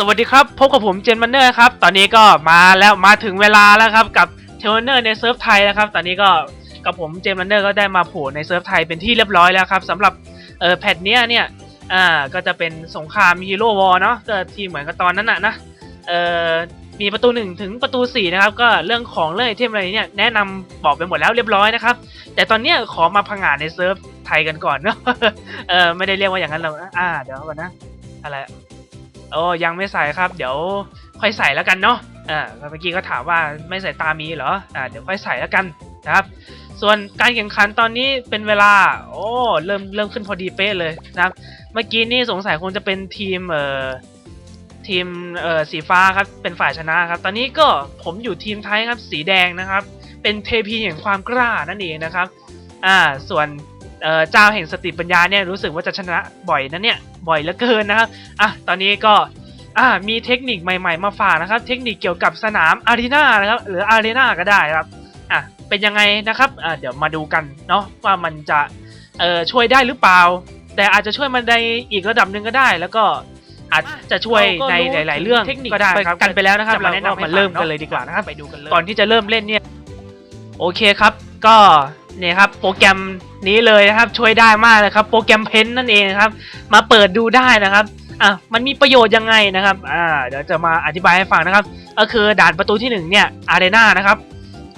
สวัสดีครับ พบกับผมเจนมันเนอร์ครับ ตอนนี้ก็มาแล้วมาถึงเวลาแล้วครับ กับเทรนเนอร์ในเซิร์ฟไทยแล้วครับ ตอนนี้ก็กับผมเจมมันเนอร์ก็ได้มาโผล่ในเซิร์ฟไทยเป็นที่เรียบร้อยแล้วครับสำหรับเออแพทเนี้ยเนี่ยอ่าก็จะเป็นสงครามฮีโร่วอร์เนาะก็ที่เหมือนกับตอนนั้นน่ะนะเออมีประตูหนึ่งถึงประตูสี่นะครับก็เรื่องของเรื่องไอเทมอะไรเนี่ยแนะนำบอกไปหมดแล้วเรียบร้อยนะครับ แต่ตอนเนี้ยขอมาพังงานในเซิร์ฟไทยกันก่อนเนาะเออไม่ได้เรียกว่าอย่างนั้นหรอกอ่าเดี๋ยวก่อนนะอะไร โอ้ยังไม่ใส่ครับ เดี๋ยวค่อยใส่แล้วกันเนาะอ่าเมื่อกี้ก็ถามว่าไม่ใส่ตามีเหรออ่าเดี๋ยวค่อยใส่แล้วกันนะครับ ส่วนการแข่งขันตอนนี้เป็นเวลา โอ้เริ่มเริ่มขึ้นพอดีเป๊ะเลยนะครับ เมื่อกี้นี่สงสัยคงจะเป็นทีมเอ่อทีมเอ่อสีฟ้าครับเป็นฝ่ายชนะครับ ตอนนี้ก็ผมอยู่ทีมไทยครับสีแดงนะครับ เป็นเทพีแห่งความกล้านั่นเองนะครับ อ่าส่วน เอ่อเจ้าแห่งสติปัญญาเนี่ยรู้สึกว่าจะชนะบ่อยนะเนี่ยบ่อยเหลือเกินนะครับอะตอนนี้ก็อ่ามีเทคนิคใหม่ๆมาฝากนะครับ เทคนิคเกี่ยวกับสนามอารีนานะครับหรืออารีนาก็ได้ครับอะเป็นยังไงนะครับอ่าเดี๋ยวมาดูกันเนาะว่ามันจะเอ่อช่วยได้หรือเปล่า แต่อาจจะช่วยมันในอีกระดับหนึ่งก็ได้ แล้วก็อาจจะช่วยในหลาย ๆ เรื่องก็ได้ครับกันไปแล้วนะครับเราก็มาเริ่มกันเลยดีกว่านะครับไปดูกันเลยก่อนที่จะเริ่มเล่นเนี่ยโอเคครับ ก็ เนี่ยครับโปรแกรมนี้เลยนะครับช่วยได้มากเลยครับ โปรแกรมเพนนั่นเองครับ มาเปิดดูได้นะครับอะมันมีประโยชน์ยังไงนะครับอ่าเดี๋ยวจะมาอธิบายให้ฟังนะครับ ก็คือด่านประตูที่หนึ่งเนี่ยอารีนานะครับ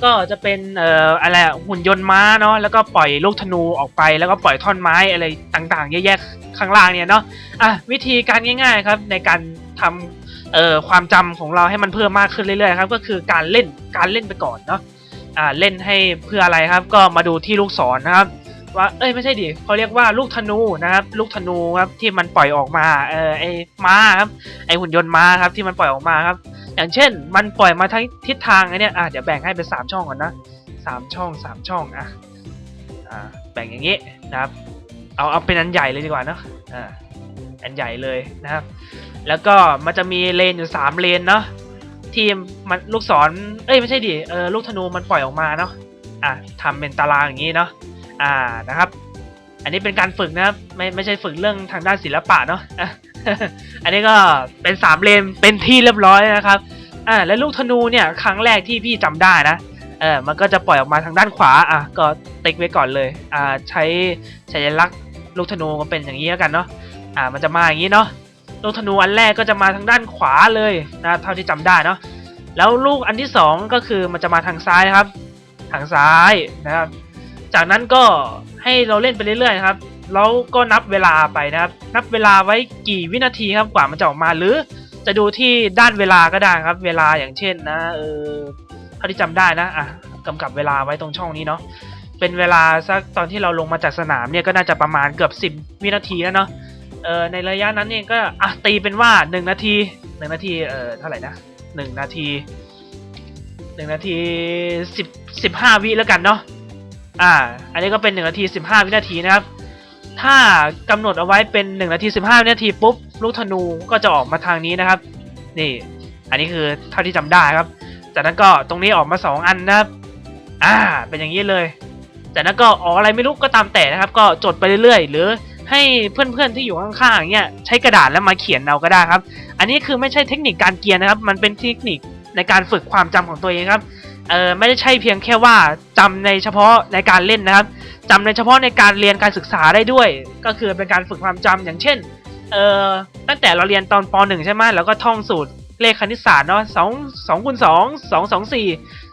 ก็จะเป็นเอ่ออะไรหุ่นยนต์ม้าเนาะแล้วก็ปล่อยลูกธนูออกไป แล้วก็ปล่อยท่อนไม้อะไรต่างๆแยกๆข้างล่างเนี่ยเนาะอะวิธีการง่าย ๆครับ ในการทำเอ่อความจำของเราให้มันเพิ่มมากขึ้นเรื่อยๆครับ ก็คือการเล่นการเล่นไปก่อนเนาะ อ่าเล่นให้เพื่ออะไรครับ ก็มาดูที่ลูกศรนะครับ ว่าเอ้ยไม่ใช่ดิเขาเรียกว่าลูกธนูนะครับ ลูกธนูครับที่มันปล่อยออกมาเออไอ้ม้าครับไอ้หุ่นยนต์ม้าครับที่มันปล่อยออกมาครับ อย่างเช่น มันปล่อยมาทั้งทิศทางไอ้เนี่ยอะเดี๋ยวแบ่งให้เป็นสามช่องก่อนนะสามช่องสามช่องอะอ่าแบ่งอย่างงี้นะครับ เอาเอาเป็นอันใหญ่เลยดีกว่าเนาะอ่าอันใหญ่เลยนะครับ แล้วก็มันจะมีเลนอยู่สามเลนเนาะ ทีมมันลูกศรเอ้ยไม่ใช่ดิเออลูกธนูมันปล่อยออกมาเนาะอะทำเป็นตารางอย่างนี้เนาะอ่านะครับ อันนี้เป็นการฝึกนะครับไม่ไม่ใช่ฝึกเรื่องทางด้านศิลปะเนาะอันนี้ก็เป็นสามเลนเป็นที่เรียบร้อยนะครับอ่าแล้วลูกธนูเนี่ยครั้งแรกที่พี่จำได้นะเออมันก็จะปล่อยออกมาทางด้านขวาอะก็ติ๊กไว้ก่อนเลยอ่าใช้สัญลักษณ์ลูกธนูก็เป็นอย่างนี้แล้วกันเนาะอ่ามันจะมาอย่างนี้เนาะ ลูกธนูอันแรกก็จะมาทางด้านขวาเลยนะเท่าที่จำได้เนาะแล้วลูกอันที่สองก็คือมันจะมาทางซ้ายครับ ทางซ้ายนะครับ จากนั้นก็ให้เราเล่นไปเรื่อยๆครับแล้วก็นับเวลาไปนะครับ นับเวลาไว้กี่วินาทีครับกว่ามันจะออกมาหรือจะดูที่ด้านเวลาก็ได้ครับ เวลาอย่างเช่นนะเออเท่าที่จำได้นะอะกำกับเวลาไว้ตรงช่องนี้เนาะเป็นเวลาสักตอนที่เราลงมาจากสนามเนี่ยก็น่าจะประมาณเกือบ 10 วินาทีแล้วเนาะ เออในระยะนั้นเองก็อะตีเป็นว่าหนึ่งนาทีหนึ่งนาทีเออเท่าไหร่นะหนึ่งนาทีหนึ่งนาทีสิบสิบห้าวิแล้วกันเนาะอ่า อันนี้ก็เป็นหนึ่งนาทีสิบห้าวินาทีนะครับ ถ้ากำหนดเอาไว้เป็นหนึ่งนาทีสิบห้าวินาทีปุ๊บลูกธนูก็จะออกมาทางนี้นะครับ นี่ อันนี้คือเท่าที่จำได้ครับ จากนั้นก็ตรงนี้ออกมาสองอันนะครับ อ่า เป็นอย่างนี้เลย จากนั้นก็ออกอะไรไม่รู้ก็ตามแต่นะครับ ก็จดไปเรื่อยๆ หรือ ให้เพื่อนๆที่อยู่ข้างๆเนี่ยใช้กระดาษแล้วมาเขียนเอาก็ได้ครับ อันนี้คือไม่ใช่เทคนิคการเกียนนะครับ มันเป็นเทคนิคในการฝึกความจำของตัวเองครับเออไม่ได้ใช่เพียงแค่ว่าจำในเฉพาะในการเล่นนะครับจำในเฉพาะในการเรียนการศึกษาได้ด้วย ก็คือเป็นการฝึกความจำอย่างเช่นเออตั้งแต่เราเรียนตอนป .1 ใช่ไหมแล้วก็ท่องสูตร เลขคณิตศาสตร์เนาะสองสองคูณสองสองสองสี่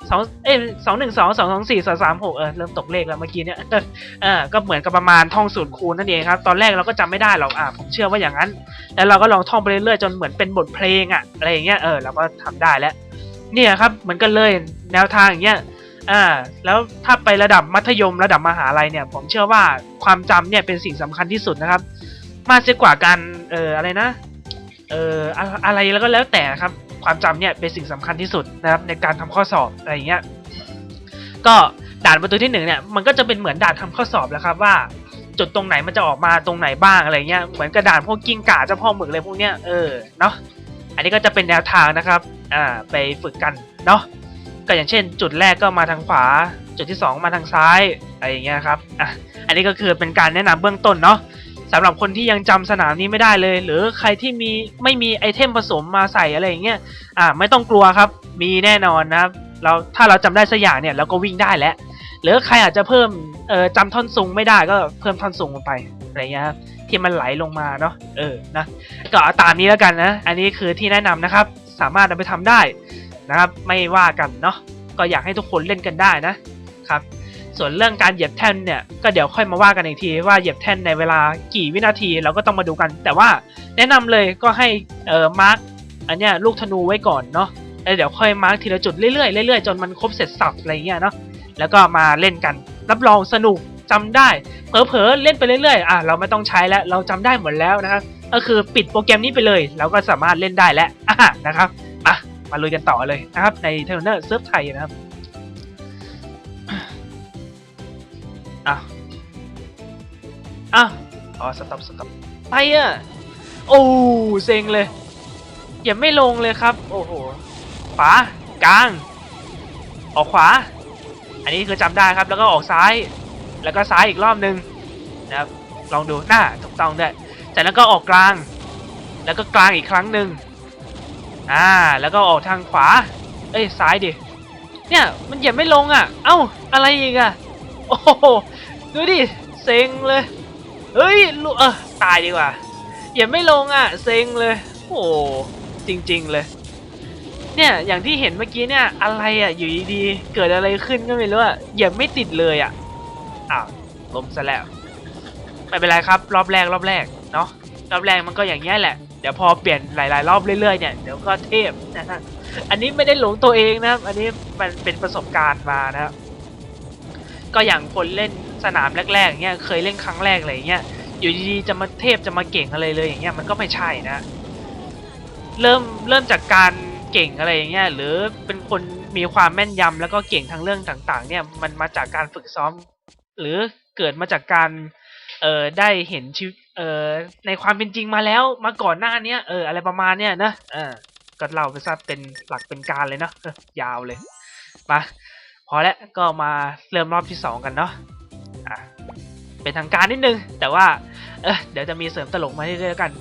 สองเอ้ยสองหนึ่งสองสองสองสี่สองสามหกเออเริ่มตกเลขแล้วเมื่อกี้เนี่ยเออก็เหมือนกับประมาณท่องสูตรคูณนั่นเองครับ ตอนแรกเราก็จำไม่ได้หรอกอะผมเชื่อว่าอย่างนั้น แล้วเราก็ลองท่องไปเรื่อยๆจนเหมือนเป็นบทเพลงอะอะไรอย่างเงี้ยเออเราก็ทำได้แล้ว เนี่ยครับเหมือนกันเลยแนวทางอย่างเงี้ยอ่าแล้วถ้าไประดับมัธยมระดับมหาลัยเนี่ย ผมเชื่อว่าความจำเนี่ยเป็นสิ่งสำคัญที่สุดนะครับ มากเสียกว่าการเอออะไรนะ เอ่ออะไรแล้วก็แล้วแต่ครับ ความจำเนี่ยเป็นสิ่งสำคัญที่สุดนะครับในการทำข้อสอบอะไรอย่างเงี้ยก็ด่านประตูที่หนึ่งเนี่ยมันก็จะเป็นเหมือนด่านทำข้อสอบแล้วครับว่าจุดตรงไหนมันจะออกมาตรงไหนบ้างอะไรเงี้ยเหมือนกระดานพวกกิ้งก่าเจ้าพ่อหมึกอะไรพวกเนี้ยเออเนาะอันนี้ก็จะเป็นแนวทางนะครับอ่าไปฝึกกันเนาะก็อย่างเช่น จุดแรกก็มาทางขวา จุดที่สองมาทางซ้ายอะไรอย่างเงี้ยครับอะอันนี้ก็คือเป็นการแนะนำเบื้องต้นเนาะ สำหรับคนที่ยังจำสนามนี้ไม่ได้เลย หรือใครที่มีไม่มีไอเทมผสมมาใส่อะไรอย่างเงี้ยอ่าไม่ต้องกลัวครับมีแน่นอนนะครับเราถ้าเราจำได้สักอย่างเนี่ยเราก็วิ่งได้แล้ว หรือใครอาจจะเพิ่มเอ่อจำท่อนซุงไม่ได้ก็เพิ่มท่อนซุงลงไปอะไรเงี้ยครับที่มันไหลลงมาเนาะเออนะก็ตามนี้แล้วกันนะ อันนี้คือที่แนะนำนะครับ สามารถเอาไปทำได้นะครับ ไม่ว่ากันเนาะก็อยากให้ทุกคนเล่นกันได้นะครับ ส่วนเรื่องการเหยียบแท่นเนี่ยก็เดี๋ยวค่อยมาว่ากันอีกทีว่าเหยียบแท่นในเวลากี่วินาทีเราก็ต้องมาดูกัน แต่ว่าแนะนำเลยก็ให้เอ่อมาร์กอันเนี้ยลูกธนูไว้ก่อนเนาะแล้วเดี๋ยวค่อยมาร์กทีละจุดเรื่อยๆเรื่อยๆจนมันครบเสร็จสับอะไรเงี้ยเนาะแล้วก็มาเล่นกัน รับรองสนุกจำได้เผลอๆเล่นไปเรื่อยๆอะเราไม่ต้องใช้แล้วเราจำได้หมดแล้วนะครับก็คือปิดโปรแกรมนี้ไปเลย เราก็สามารถเล่นได้แล้วอะนะครับมามาลุยกันต่อเลยนะครับในเทอร์เนอร์เซิร์ฟไทยนะครับ อะอะอ๋อสต็อปสต็อปไปอะโอ้เซ็งเลยอย่าไม่ลงเลยครับ โอ้โหขวากลาง ออกขวา อันนี้คือจำได้ครับ แล้วก็ออกซ้าย แล้วก็ซ้ายอีกรอบนึงนะครับ ลองดูหน้าถูกต้องด้วยจากนั้นก็ออกกลาง แล้วก็กลางอีกครั้งหนึ่งอ่า แล้วก็ออกทางขวา เอ้ยซ้ายดิ เนี่ยมันเหยียบไม่ลงอะ เอ้า อะไรอีกอะ โอ้โหดูดิ เซ็งเลย เฮ้ยลูเออตายดีกว่าเหยียบไม่ลงอะ เซ็งเลย โอ้จริง ๆเลย เนี่ยอย่างที่เห็นเมื่อกี้เนี่ยอะไรอะอยู่ดีๆเกิดอะไรขึ้นก็ไม่รู้อะเหยียบไม่ติดเลยอะอ้าวล้มซะแล้วไม่เป็นไรครับ รอบแรกรอบแรกเนาะรอบแรกมันก็อย่างเงี้ยแหละเดี๋ยวพอเปลี่ยนหลาย ๆ รอบเรื่อยๆเนี่ยเดี๋ยวก็เทพนะฮะอันนี้ไม่ได้หลงตัวเองนะครับอันนี้มันเป็นประสบการณ์มานะครับ ก็อย่างคนเล่นสนามแรกๆอย่างเงี้ยเคยเล่นครั้งแรกอะไรอย่างเงี้ยอยู่ดีๆจะมาเทพจะมาเก่งอะไรเลยอย่างเงี้ยมันก็ไม่ใช่นะ เริ่มเริ่มจากการเก่งอะไรอย่างเงี้ยหรือเป็นคนมีความแม่นยำแล้วก็เก่งทางเรื่องต่างๆ เนี่ยมันมาจากการฝึกซ้อม หรือเกิดมาจากการเอ่อได้เห็นชีวิตเอ่อในความเป็นจริงมาแล้วมาก่อนหน้าเนี้ยเอออะไรประมาณเนี้ยนะเออก็เล่าไปซะเป็นหลักเป็นการเลยเนาะยาวเลยมา พอแล้วก็มาเริ่มรอบที่สองกันเนาะอะเป็นทางการนิดนึง แต่ว่าเออเดี๋ยวจะมีเสริมตลกมาเรื่อยๆกัน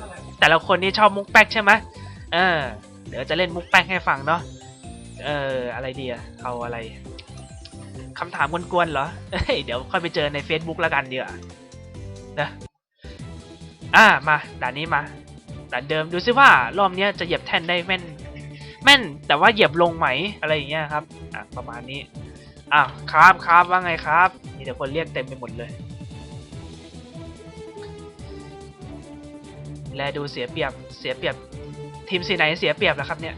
แต่ละคนนี่ชอบมุกแป๊กใช่ไหมเออ เดี๋ยวจะเล่นมุกแป๊กให้ฟังเนาะเอออะไรดีอะเอาอะไรคำถามกวนๆเหรอเอ้ยเดี๋ยวค่อยไปเจอใน Facebook แล้วกันเดี๋ยวานะอ่ามาด่านนี้มาด่านเดิมดูซิว่ารอบนี้จะเหยียบแท่นได้แม่น แม่นแต่ว่าเหยียบลงไหมอะไรอย่างเงี้ยครับอะประมาณนี้ อ้าวครับครับว่าไงครับ มีแต่คนเรียกเต็มไปหมดเลย แลดูเสียเปรียบเสียเปรียบ ทีมสีไหนเสียเปรียบแล้วครับเนี่ย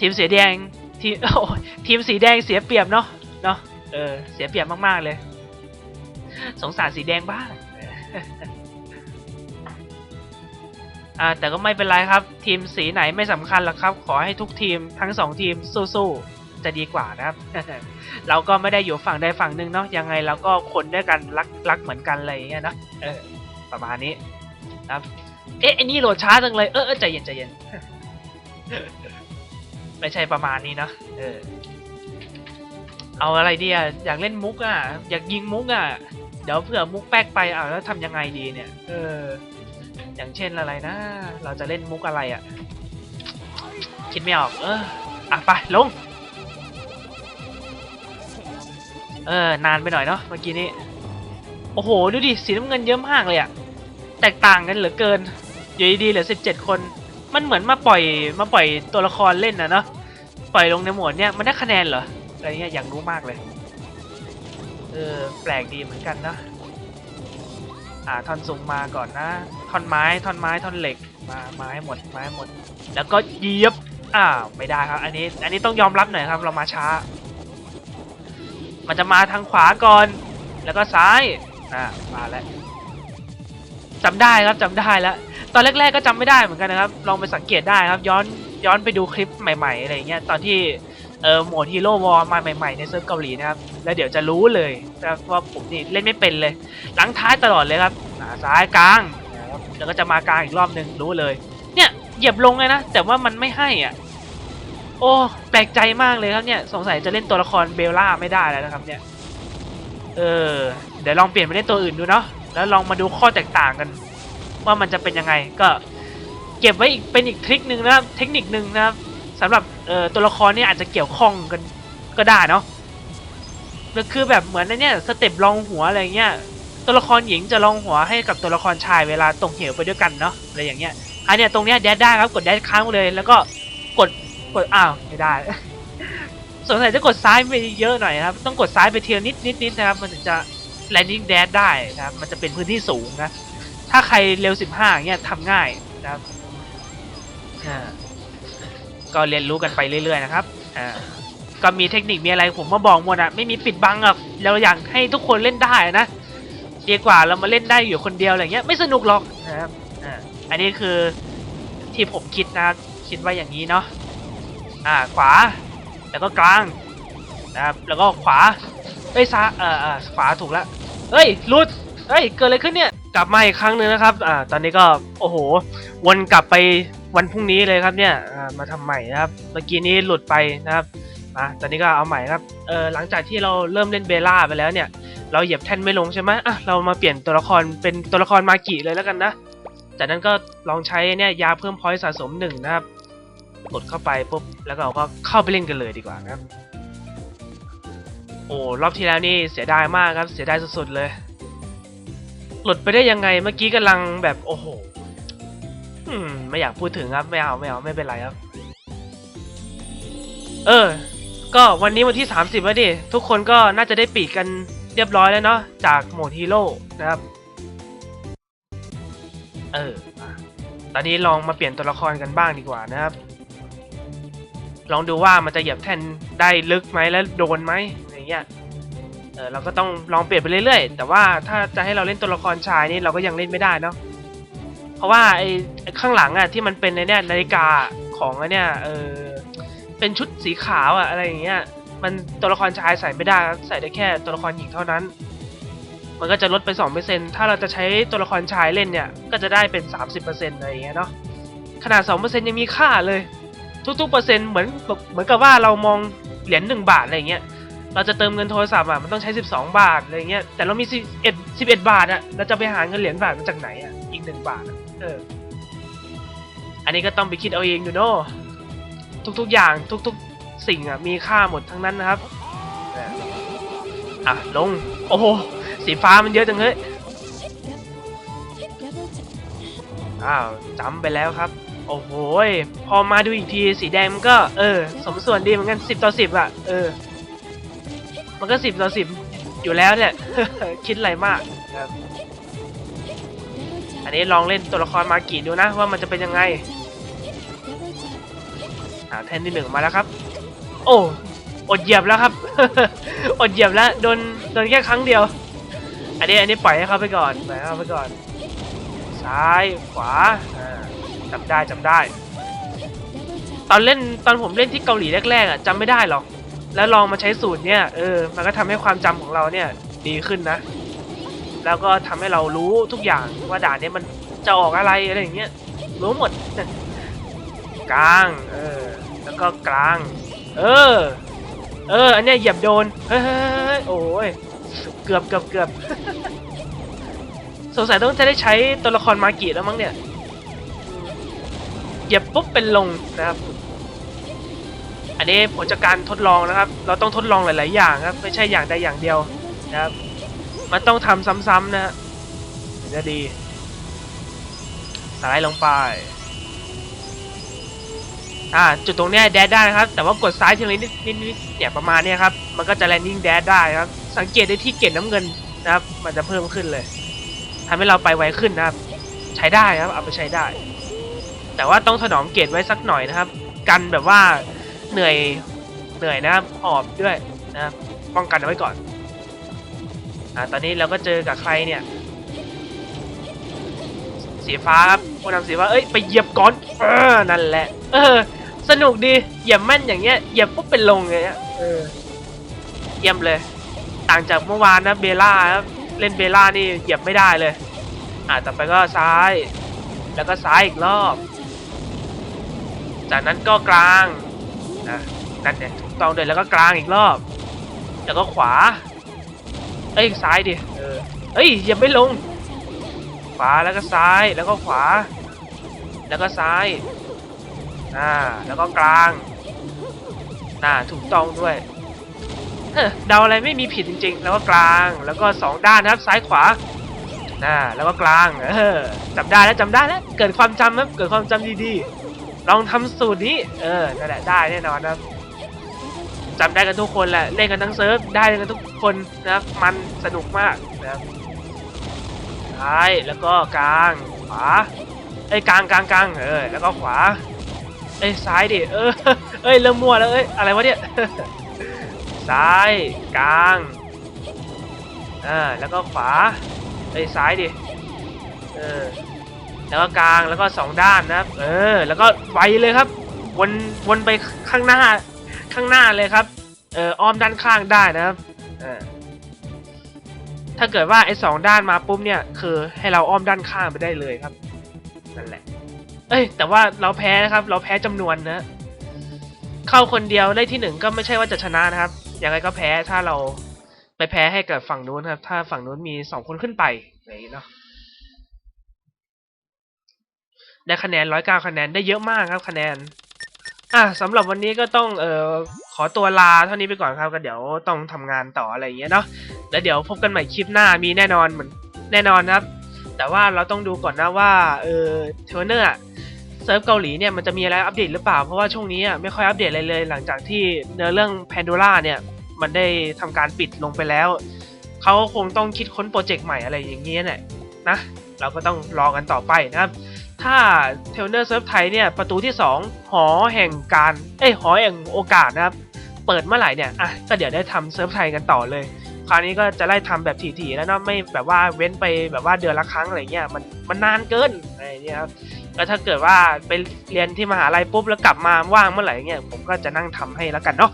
ทีมสีแดงทีมโอ้ทีมสีแดงเสียเปรียบเนาะเนาะเออเสียเปรียบมากๆเลย สงสารสีแดงบ้าง อ่าแต่ก็ไม่เป็นไรครับ ทีมสีไหนไม่สำคัญหรอกครับ ขอให้ทุกทีมทั้งสองทีมสู้ๆจะดีกว่านะครับ เราก็ไม่ได้อยู่ฝั่งใดฝั่งหนึ่งเนาะยังไงเราก็คนด้วยกันรักรักเหมือนกันอะไรอย่างเงี้ยนะเออประมาณนี้นะครับเอ๊ะไอ้นี่โหลดช้าจังเลยเออใจเย็นใจเย็นไม่ใช่ประมาณนี้เนาะเออเอาอะไรดีอะอยากเล่นมุกอะอยากยิงมุกอะเดี๋ยวเผื่อมุกแป๊กไปอะแล้วทำยังไงดีเนี่ย เออ อย่างเช่นอะไรนะ เราจะเล่นมุกอะไรอะ คิดไม่ออก เออ อะไปลง เออ นานไปหน่อยเนาะเมื่อกี้นี้ โอ้โห ดูดิ สีน้ำเงินเยอะมากเลยอะ แตกต่างกันเหลือเกิน อยู่ดีๆเหลือสิบเจ็ดคน มันเหมือนมาปล่อย มาปล่อยตัวละครเล่นนะเนาะ ปล่อยลงในหมวดเนี่ย มันได้คะแนนเหรอ อะไรเงี้ย อยากรู้มากเลย เออ แปลกดีเหมือนกันนะ อ่าท่อนสูงมาก่อนนะ ท่อนไม้ท่อนไม้ท่อนเหล็กมาไม้หมดไม้หมด แล้วก็เยียบอ้าวไม่ได้ครับ อันนี้อันนี้ต้องยอมรับหน่อยครับ เรามาช้า มันจะมาทางขวาก่อน แล้วก็ซ้ายอ่ามาแล้วจำได้ครับจำได้แล้วตอนแรก ๆ ก็จำไม่ได้เหมือนกันนะครับ ลองไปสังเกตได้ครับ ย้อนย้อนไปดูคลิปใหม่ ๆอะไรเงี้ยตอนที่ เออโหมดฮีโร่วอลมาใหม่ๆในเซิร์ฟเกาหลีนะครับ แล้วเดี๋ยวจะรู้เลยนะครับว่าผมนี่เล่นไม่เป็นเลย หลังท้ายตลอดเลยครับาซ้ายกลางนะครับแล้วก็จะมากลางอีกรอบหนึ่งรู้เลย เนี่ยเหยียบลงเลยนะ แต่ว่ามันไม่ให้อะโอ้แปลกใจมากเลยครับเนี่ยสงสัยจะเล่นตัวละครเบลล่าไม่ได้แล้วนะครับเนี่ยเออเดี๋ยวลองเปลี่ยนไปเล่นตัวอื่นดูเนาะแล้วลองมาดูข้อแตกต่างกัน ว่ามันจะเป็นยังไงก็เก็บไว้อีกเป็นอีกทริคหนึ่งนะครับเทคนิคหนึ่งนะครับ สำหรับเอ่อตัวละครเนี่ยอาจจะเกี่ยวข้องกันก็ได้เนาะแล้วคือแบบเหมือนในเนี่ยสเต็ปรองหัวอะไรเงี้ยตัวละครหญิงจะรองหัวให้กับตัวละครชายเวลาตกเหวไปด้วยกันเนาะอะไรอย่างเงี้ยอันเนี้ยตรงเนี้ยแดดได้ครับกดแดดค้างเลยแล้วก็กดกดอ้าวไม่ได้สงสัยจะกดซ้ายไปเยอะหน่อยครับ ต้องกดซ้ายไปเทียนิดนิดนิดนะครับ มันถึงจะ landing dash ได้นะครับมันจะเป็นพื้นที่สูงนะ ถ้าใครเร็ว 15อย่าเงี้ยทำง่ายนะครับอ่า ก็เรียนรู้กันไปเรื่อยๆนะครับอ่าก็มีเทคนิคมีอะไรผมมาบอกหมดอะไม่มีปิดบังอะเราอยากให้ทุกคนเล่นได้นะดีกว่าเรามาเล่นได้อยู่คนเดียวอะไรเงี้ยไม่สนุกหรอกนะครับอ่าอันนี้คือที่ผมคิดนะคิดว่าอย่างนี้เนาะอ่าขวาแล้วก็กลางนะครับแล้วก็ขวาเอ้ยซ้ายเออเออขวาถูกแล้วเฮ้ยลุดเฮ้ยเกิดอะไรขึ้นเนี่ยกลับมาอีกครั้งหนึ่งนะครับอ่าตอนนี้ก็โอ้โหวนกลับไป วันพรุ่งนี้เลยครับเนี่ยมาทำใหม่นะครับ เมื่อกี้นี้หลุดไปนะครับอะตอนนี้ก็เอาใหม่ครับเออหลังจากที่เราเริ่มเล่นเบล่าไปแล้วเนี่ย เราเหยียบแท่นไม่ลงใช่ไหมอะเรามาเปลี่ยนตัวละครเป็นตัวละครมากิเลยแล้วกันนะ จากนั้นก็ลองใช้เนี่ยยาเพิ่มพอยต์สะสมหนึ่งนะครับกดเข้าไปปุ๊บแล้วก็เราก็เข้าไปเล่นกันเลยดีกว่านะครับโอ้รอบที่แล้วนี่เสียดายมากครับเสียดายสุดๆเลย หลุดไปได้ยังไงเมื่อกี้กำลังแบบโอ้โห อืม ไม่อยากพูดถึงครับ ไม่เอาไม่เอาไม่เป็นไรครับ เออ ก็วันนี้วันที่ 30แล้วดิ ทุกคนก็น่าจะได้ปีกกันเรียบร้อยแล้วเนาะจากโหมดฮีโร่นะครับ เออ ตอนนี้ลองมาเปลี่ยนตัวละครกันบ้างดีกว่านะครับ ลองดูว่ามันจะเหยียบแท่นได้ลึกไหมแล้วโดนไหมอะไรเงี้ยเออเราก็ต้องลองเปลี่ยนไปเรื่อยๆ แต่ว่าถ้าจะให้เราเล่นตัวละครชายนี่เราก็ยังเล่นไม่ได้เนาะ ราะว่าไอ้ข้างหลังอะที่มันเป็นในเนี่ยนาฬิกาของไอ้เนี่ยเออเป็นชุดสีขาวอะอะไรอย่างเงี้ยมันตัวละครชายใส่ไม่ได้ใส่ได้แค่ตัวละครหญิงเท่านั้น มันก็จะลดไป2%ถ้าเราจะใช้ตัวละครชายเล่นเนี่ย ก็จะได้เป็น 30%อะไรอย่างเงี้ยเนาะขนาด 2%ยังมีค่าเลย ทุกๆเปอร์เซ็นต์เหมือนเหมือนกับว่าเรามองเหรียญ1บาทอะไรอย่างเงี้ยเราจะเติมเงินโทรศัพท์อะมันต้องใช้ 12 บาทอะไรเงี้ยแต่เรามี11 11 บาทอะเราจะไปหาเงินเหรียญบาทมาจากไหนอะอีก 1 บาทอะ เออ อันนี้ก็ต้องไปคิดเอาเองดูเนาะทุกๆอย่างทุกๆสิ่งอะมีค่าหมดทั้งนั้นนะครับ อะลง โอ้โหสีฟ้ามันเยอะจังเฮ้ย อ้าวจำไปแล้วครับ โอ้โหพอมาดูอีกทีสีแดงมันก็ เออ สมส่วนดีเหมือนกัน10ต่อ10อะ เออ มันก็10ต่อ10อยู่แล้วเนี่ย คิดอะไรมากครับ อันนี้ลองเล่นตัวละครมากีดูนะว่ามันจะเป็นยังไงอ่าแทนที่หนึ่งมาแล้วครับ โอ้อดเหยียบแล้วครับ อดเหยียบแล้วโดนโดนแค่ครั้งเดียว อันนี้อันนี้ปล่อยให้เขาไปก่อนปล่อยให้เขาไปก่อน ซ้ายขวาอ่าจำได้จำได้ ตอนเล่นตอนผมเล่นที่เกาหลีแรกๆอะจำไม่ได้หรอก แล้วลองมาใช้สูตรเนี่ยเออมันก็ทำให้ความจำของเราเนี่ยดีขึ้นนะ แล้วก็ทำให้เรารู้ทุกอย่างว่าด่านเนี้ยมันจะออกอะไรอะไรอย่างเงี้ยรู้หมดกลางเออแล้วก็กลาง เออ เออ อันเนี้ยเหยียบโดนเฮ้ยเฮ้ยเฮ้ยโอ้ยเกือบเกือบเกือบสงสัยต้องจะได้ใช้ตัวละครมากิแล้วมั้งเนี่ยเหยียบปุ๊บเป็นลงนะครับ อันนี้ผลจากการทดลองนะครับ เราต้องทดลองหลาย ๆ อย่างครับ ไม่ใช่อย่างใดอย่างเดียวนะครับ มันต้องทำซ้ำๆนะถึงจะดี สไลด์ลงไป อ่า จุดตรงเนี้ยแดดได้นะครับ แต่ว่ากดซ้ายทีละนิดนิดนิดเนี่ยประมาณเนี้ยครับ มันก็จะ landing dash ได้ครับ สังเกตได้ที่เกจน้ำเงินนะครับ มันจะเพิ่มขึ้นเลยทำให้เราไปไวขึ้นนะครับ ใช้ได้ครับ เอาไปใช้ได้ แต่ว่าต้องถนอมเกจไว้สักหน่อยนะครับ กันแบบว่าเหนื่อยเหนื่อยนะครับหอบด้วยนะครับป้องกันเอาไว้ก่อน อ่าตอนนี้เราก็เจอกับใครเนี่ย สีฟ้าครับผู้นำสีฟ้าเอ้ยไปเหยียบก่อนเออนั่นแหละ เออ สนุกดีเหยียบแม่นอย่างเงี้ยเหยียบปุ๊บเป็นลงเลยอะเออเยี่ยมเลย ต่างจากเมื่อวานนะเบล่าครับเล่นเบล่านี่เหยียบไม่ได้เลย อ่าต่อไปก็ซ้าย แล้วก็ซ้ายอีกรอบ จากนั้นก็กลางนะนั่นเนี่ยถูกต้องเลยแล้วก็กลางอีกรอบ แล้วก็ขวา เอ้ยซ้ายดิเออเอ้ยอย่าไม่ลง ขวาแล้วก็ซ้ายแล้วก็ขวา แล้วก็ซ้ายอ่าแล้วก็กลางน่าถูกต้องด้วยเออเดาอะไรไม่มีผิดจริง ๆ แล้วก็กลางแล้วก็สองด้านนะครับซ้ายขวาน่าแล้วก็กลางเออจำได้แล้วจำได้แล้วเกิดความจำครับเกิดความจำดีๆลองทำสูตรนี้ เออนั่นแหละได้แน่นอนนะครับ จำได้กันทุกคนแหละเล่นกันทั้งเซิร์ฟได้กันทุกคนนะมันสนุกมากนะซ้ายแล้วก็กลางขวาเอ้กลางกลางกลางเออแล้วก็ขวาเอ้ซ้ายดิเออเอ้ยเริ่มมั่วแล้วเอ้ยอะไรวะเนี่ยซ้ายกลางอ่าแล้วก็ขวาเอ้ซ้ายดิเออแล้วก็กลางแล้วก็สองด้านนะเออแล้วก็ไวเลยครับวนวนไปข้างหน้า ข้างหน้าเลยครับ เอออ้อมด้านข้างได้นะครับถ้าเกิดว่าไอ้สองด้านมาปุ๊บเนี่ย คือให้เราอ้อมด้านข้างไปได้เลยครับนั่นแหละ เอ้ย แต่ว่าเราแพ้นะครับ เราแพ้จำนวนนะ เข้าคนเดียวได้ที่หนึ่งก็ไม่ใช่ว่าจะชนะนะครับยังไงก็แพ้ถ้าเราไปแพ้ให้กับฝั่งนู้นครับ ถ้าฝั่งนู้นมีสองคนขึ้นไปอย่างนี้เนาะได้คะแนนร้อยเก้าคะแนนได้เยอะมากครับ คะแนน อะสำหรับวันนี้ก็ต้องเอ่อขอตัวลาเท่านี้ไปก่อนครับก็เดี๋ยวต้องทำงานต่ออะไรอย่างเงี้ยเนาะแล้วเดี๋ยวพบกันใหม่คลิปหน้ามีแน่นอนเหมือนแน่นอนครับ แต่ว่าเราต้องดูก่อนนะว่าเออเทอร์เนอร์เซิร์ฟเกาหลีเนี่ยมันจะมีอะไรอัปเดตหรือเปล่าเพราะว่าช่วงนี้อะไม่ค่อยอัปเดตอะไรเลย หลังจากที่เนื้อเรื่องแพนโดล่าเนี่ยมันได้ทำการปิดลงไปแล้ว เขาคงต้องคิดค้นโปรเจกต์ใหม่อะไรอย่างเงี้ยเนี่ยนะ เราก็ต้องรอกันต่อไปนะครับ ถ้าเทลเนอร์เซิร์ฟไทยเนี่ยประตูที่ 2 หอแห่งการเอ้ยหอแห่งโอกาสนะครับ เปิดเมื่อไหร่เนี่ยอะก็เดี๋ยวได้ทำเซิร์ฟไทยกันต่อเลย คราวนี้ก็จะไล่ทำแบบถี่ๆแล้วเนาะไม่แบบว่าเว้นไปแบบว่าเดือนละครั้งอะไรเงี้ยมันมันนานเกินอะไรเงี้ยครับก็ถ้าเกิดว่าไปเรียนที่มหาลัยปุ๊บแล้วกลับมาว่างเมื่อไหร่เงี้ยผมก็จะนั่งทำให้แล้วกันเนาะ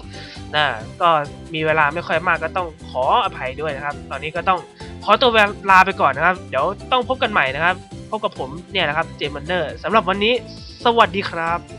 นะก็มีเวลาไม่ค่อยมากก็ต้องขออภัยด้วยนะครับ ตอนนี้ก็ต้อง ขอตัวลาไปก่อนนะครับ เดี๋ยวต้องพบกันใหม่นะครับ พบกับผมเนี่ยนะครับ เจมันเนอร์สำหรับวันนี้ สวัสดีครับ